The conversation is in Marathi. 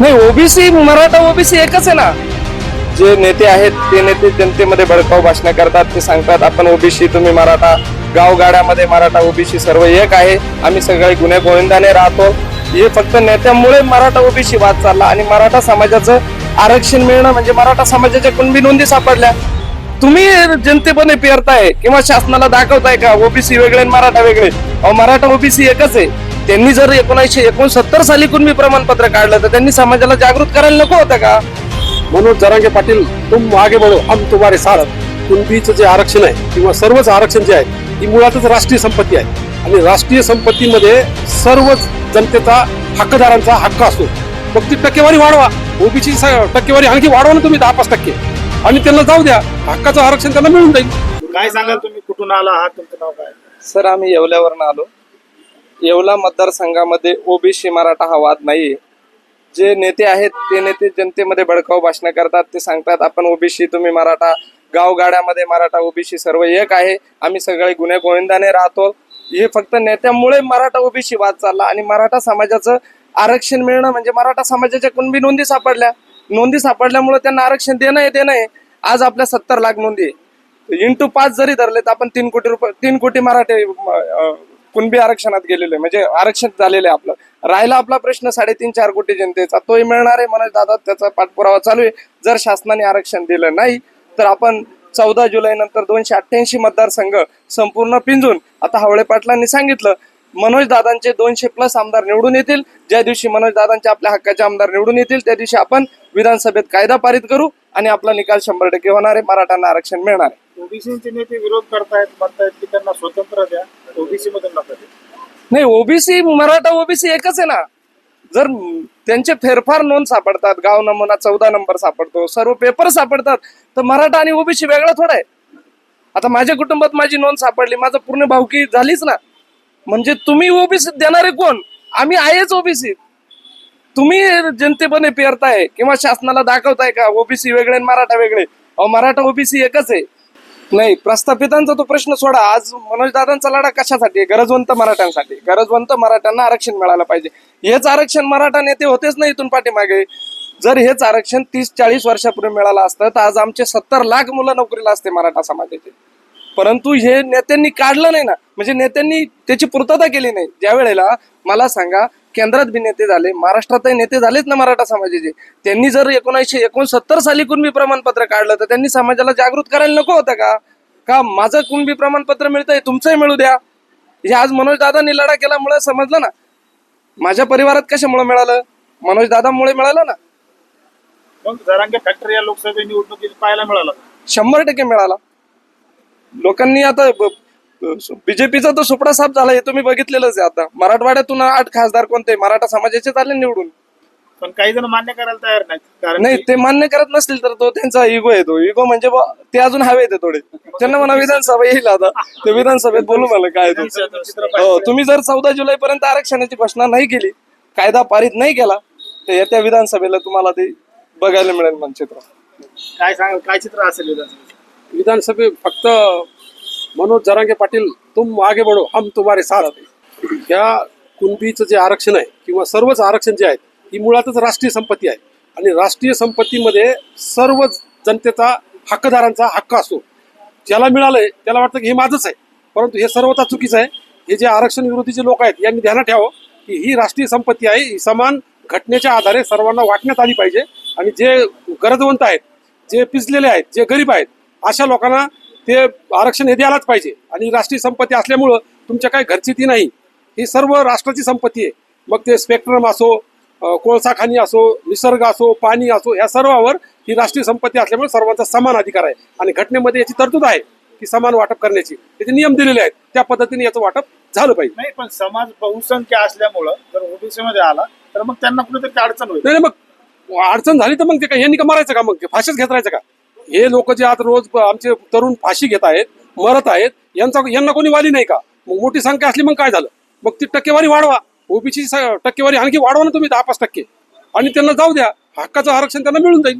नाही ओबीसी मराठा ओबीसी एकच आहे ना. जे नेते आहेत ते नेते जनतेमध्ये भडकाव भाषण करतात ते सांगतात आपण ओबीसी तुम्ही मराठा गावगाड्यामध्ये मराठा ओबीसी सर्व एक आहे. आम्ही सगळे गुन्हे गोविंदाने राहतो. हे फक्त नेत्यामुळे मराठा ओबीसी वाद चालला आणि मराठा समाजाचं आरक्षण मिळणं म्हणजे मराठा समाजाच्या कुणबी नोंदी सापडल्या. तुम्ही जनतेपणे पेरताय किंवा शासनाला दाखवताय का? ओबीसी वेगळे आणि मराठा वेगळे. अहो मराठा ओबीसी एकच आहे. त्यांनी जर एकोणीसशे एकोणसत्तर साली कुणबी प्रमाणपत्र काढलं तर त्यांनी समाजाला जागृत करायला नको होतं का? मनोज जरांगे पाटील तुम आगे बढो हम तुम्हारे साथ कुणबीचं जे आरक्षण आहे किंवा सर्वच आरक्षण जे आहे ही मुळातच राष्ट्रीय संपत्ती आहे. आणि राष्ट्रीय संपत्तीमध्ये सर्वच जनतेचा हक्कदारांचा हक्क असतो. मग ती टक्केवारी वाढवा. ओबीसी टक्केवारी आणखी वाढवा ना तुम्ही दहा पाच टक्के. आणि त्यांना जाऊ द्या. हक्काचं आरक्षण त्यांना मिळून जाईल. काय सांगाल तुम्ही? कुठून आला आहात तुमचं नाव काय? सर आम्ही येवल्यावरनं आलो. येवला मतदारसंघामध्ये ओबीसी मराठा हा वाद नाहीये जे नेते आहेत ते नेते जनतेमध्ये भडकाऊ भाषण करतात. ते सांगतात आपण ओबीसी तुम्ही मराठा गावगाड्यामध्ये मराठा ओबीसी सर्व एक आहे. आम्ही सगळे गुन्हे गोविंदाने राहतो. हे फक्त नेत्यामुळे मराठा ओबीसी वाद चालला आणि मराठा समाजाचं आरक्षण मिळणं म्हणजे मराठा समाजाच्या कुणबी नोंदी सापडल्या. नोंदी सापडल्यामुळे त्यांना आरक्षण देणं आहे देणं आहे. आज आपल्या सत्तर लाख नोंदी आहे. इंटू पाच जरी धरले तर आपण तीन कोटी रुपये तीन कोटी मराठे कुणबी आरक्षणात गेलेले म्हणजे आरक्षण झालेलं आहे आपलं. राहिला आपला प्रश्न साडेतीन चार कोटी जनतेचा. तोही मिळणार आहे मनोज दादा त्याचा पाठपुरावा चालू आहे. जर शासनाने आरक्षण दिलं नाही तर आपण चौदा जुलै नंतर दोनशे अठ्ठ्याऐंशी मतदारसंघ संपूर्ण पिंजून आता हवळे पाटलांनी सांगितलं मनोज दादांचे दोनशे प्लस आमदार निवडून येतील. ज्या दिवशी मनोज दादांचे आपल्या हक्काचे आमदार निवडून येतील त्या दिवशी आपण विधानसभेत कायदा पारित करू आणि आपला निकाल शंभर टक्के होणार आहे. मराठ्यांना आरक्षण मिळणार आहे. ओबीसीचे नेते विरोध करतायत म्हणतायत की त्यांना स्वतंत्र द्या ओबीसी मधून नका द्या नाही ओबीसी मराठा ओबीसी एकच आहे ना. जर त्यांचे फेरफार नोंद सापडतात गाव नमुना चौदा नंबर सापडतो सर्व पेपर सापडतात तर मराठा आणि ओबीसी वेगळा थोडा आहे. आता माझ्या कुटुंबात माझी नोंद सापडली माझं पूर्ण भावकी झालीच ना. म्हणजे तुम्ही ओबीसी देणारे कोण? आम्ही आहेच ओबीसी. तुम्ही जनतेपणे पेरताय किंवा शासनाला दाखवताय का ओबीसी वेगळे आणि मराठा वेगळे? अहो मराठा ओबीसी एकच आहे. नाही प्रस्थापितांचा तो प्रश्न सोडा. आज मनोजदादांचा लढा कशासाठी? आहे? गरजवंत मराठ्यांसाठी. गरजवंत मराठ्यांना आरक्षण मिळालं पाहिजे. हेच आरक्षण मराठा नेते होतेच नाही इथून पाठीमागे. जर हेच आरक्षण तीस चाळीस वर्षापूर्वी मिळालं असतं तर आज आमचे सत्तर लाख मुलं नोकरीला असते मराठा समाजाचे. परंतु हे नेत्यांनी काढलं नाही ना. म्हणजे नेत्यांनी त्याची पूर्तता केली नाही. ज्या वेळेला मला सांगा केंद्रात बी नेते झाले महाराष्ट्रातही नेते झालेच ना मराठा समाजाचे. त्यांनी जर एकोणीसशे एकोणसत्तर साली कुणबी प्रमाणपत्र काढलं तर त्यांनी समाजाला जागृत करायला नको होतं का? का माझं कुणबी प्रमाणपत्र मिळतंय तुमचंही मिळू द्या. हे आज मनोज दादांनी लढा केल्यामुळे समजलं ना. माझ्या परिवारात कशामुळे मिळालं? मनोज दादामुळे मिळालं ना. मग जरांगे फॅक्टरी या लोकसभा निवडणुकीत पाहायला मिळाला. शंभर टक्के मिळाला. लोकांनी आता बीजेपीचा तो सुपडा साफ झाला हे तुम्ही बघितलेलंच आहे आता. मराठवाड्यातून आठ खासदार कोणते? मराठा समाजाचे झाले निवडून. पण काही जण मान्य करायला तयार नाही की ते मान्य करत नसतील तर तो त्यांचा इगो आहे तो. इगो म्हणजे ते अजून हवे ते थोडे. त्यांना म्हणा विधानसभा येईल आता. ते विधानसभेत बोलू मला काय चित्र हो. तुम्ही जर चौदा जुलै पर्यंत आरक्षणाची घोषणा नाही केली कायदा पारित नाही केला तर येत्या विधानसभेला तुम्हाला ते बघायला मिळेल मनचित्र. काय सांग काय चित्र असेल विधानसभेचं? विधानसभे फक्त मनोज जरांगे पाटील तुम आगे बढो हम तुम्हारे साथ ह्या कुणबीचं जे आरक्षण आहे किंवा सर्वच आरक्षण जे आहेत ही मुळातच राष्ट्रीय संपत्ती आहे. आणि राष्ट्रीय संपत्तीमध्ये सर्व जनतेचा हक्कदारांचा हक्क असतो. ज्याला मिळालंय त्याला वाटतं की हे माझंच आहे. परंतु हे सर्वता चुकीचं आहे. हे जे आरक्षण विरोधी लोक आहेत यांनी ध्यानात ठेवावं की ही राष्ट्रीय संपत्ती आहे ही समान घटनेच्या आधारे सर्वांना वाटण्यात आली पाहिजे. आणि जे गरजवंत आहेत जे पिजलेले आहेत जे गरीब आहेत अशा लोकांना ते आरक्षण हे द्यायलाच पाहिजे. आणि राष्ट्रीय संपत्ती असल्यामुळं तुमच्या काही घरची ती नाही. ही सर्व राष्ट्राची संपत्ती आहे. मग ते स्पेक्ट्रम असो अ, कोळसा खाणी असो निसर्ग असो पाणी असो ह्या सर्वावर ही राष्ट्रीय संपत्ती असल्यामुळे सर्वांचा समान अधिकार आहे. आणि घटनेमध्ये याची तरतूद आहे की समान वाटप करण्याची. त्याचे नियम दिलेले आहेत. त्या पद्धतीने याचं वाटप झालं पाहिजे. नाही पण समाज बहुसंख्य असल्यामुळं जर ओबीसी मध्ये आला तर मग त्यांना कुठेतरी अडचण होईल. नाही मग अडचण झाली तर मग ते काय यांनी का मारायचं का मग? ते फाशीच घेत राहायचं का? हे लोक जे आता रोज आमचे तरुण फाशी घेत आहेत मरत आहेत यांचा यांना कोणी वाली नाही का? मग मोठी संख्या असली मग काय झालं? मग ती टक्केवारी वाढवा. ओबीसी टक्केवारी आणखी वाढवा ना तुम्ही दहा पाच टक्के. आणि त्यांना जाऊ द्या. हक्काचं आरक्षण त्यांना मिळून जाईल.